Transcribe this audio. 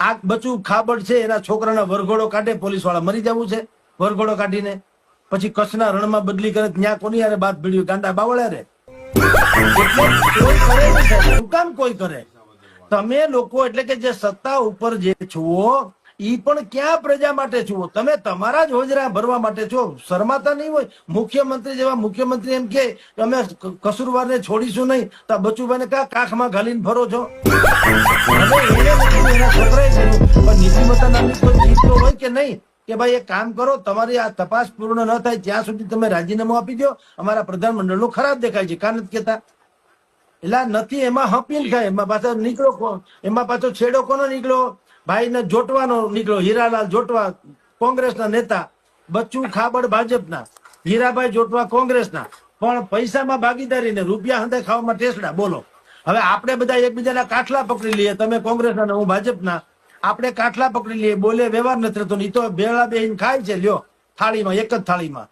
આ બચું ખાબડ છે, એના છોકરાના વરઘોડો કાઢે પોલીસવાળા મરી જવું છે, વરઘોડો કાઢીને. પછી કચ્છના રણમાં બદલી કરે, ત્યાં કોની યારે બાદ ભીડ્યું ગાંડા બાવળ્યા રે. કામ કોઈ કરે? તમે લોકો એટલે કે જે સત્તા ઉપર જે છુઓ ઈ પણ ક્યાં પ્રજા માટે છો તમે તમારા જ હોજરા ભરવા માટે છો. શરમાતા નહીં હોય. મુખ્યમંત્રી જેવા મુખ્યમંત્રી એમ કે, અમે કસૂરવારને છોડીશું નહીં. તો બચુભાઈ ને કા કાખમાં ઘાલીને ફરો છો? હવે પણ નીતિમત્તા નામની કોઈ ચીજ હોય કે નહીં? કે ભાઈ એક કામ કરો, તમારી આ તપાસ પૂર્ણ ન થાય, ત્યાં સુધી તમે રાજીનામું આપી દો. અમારા પ્રધાનમંડળનું ખરાબ દેખાય છે. કાન કહેતા? એટલે નથી, એમાં હપીલ થાય. એમાં પાછો નીકળો એમાં પાછો છેડો કોનો નીકળ્યો? ભાઈને જોટવાનો નીકળો હીરાલાલ જોટવા, કોંગ્રેસના નેતા. બચ્ચુ ખાબડ ભાજપના. હીરાભાઈ જોટવા કોંગ્રેસના. પણ પૈસામાં ભાગીદારી ને રૂપિયા હંધે ખાવામાં ટેસડા. બોલો. હવે આપણે બધા એકબીજાના કાઠલા પકડી લઈએ. તમે કોંગ્રેસના હું ભાજપના. આપણે કાઠલા પકડી લઈએ, બોલે વ્યવહાર નથી થતો નહીં તો ભેળા બેહીને ખાય છે, લ્યો, થાળીમાં, એક જ થાળીમાં.